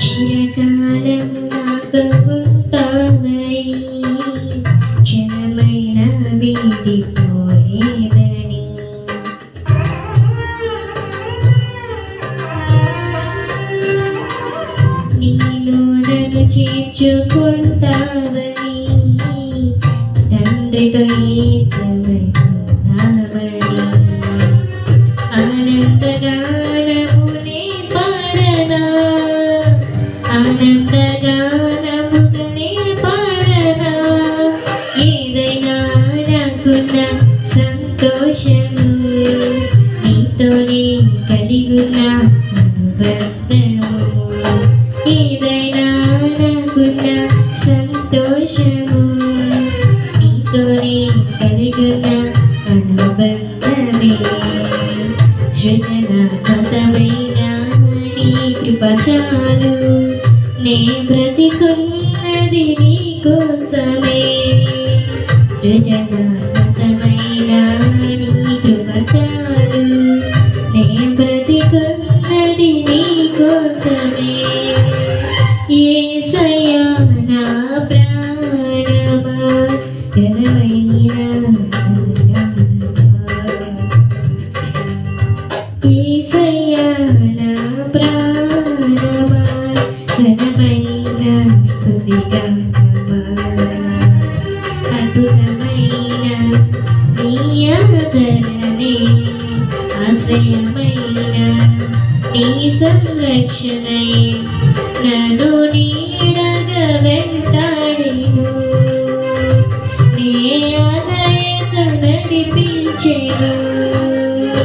చిరకాలము నాతో ఉంటావని క్షణమైన వీడిపోలేదని నీలో నన్ను చేర్చుకుంటావని తండ్రితో ఆనందగానమునే పాడనా ఏదైనా నాకున్న సంతోషము. నీతోనే కలిగున్న అనుబంధము. ఏదైనా నాకున్న సంతోషము. నీతోనే కలిగున్న అనుబంధమే. సృజనాత్మకమైన నీ కృప చాలు. నే బ్రతికున్నది నీ కోసమే సృజనాత్మకమైన నీ కృప చాలు నే బ్రతికున్నది నీ కోసమే యేసయ్యా నా ఘనమైన స్తుతిగానమా అద్భుతమైన ఆశ్రయమైన నీ సంరక్షణయే నడు నీ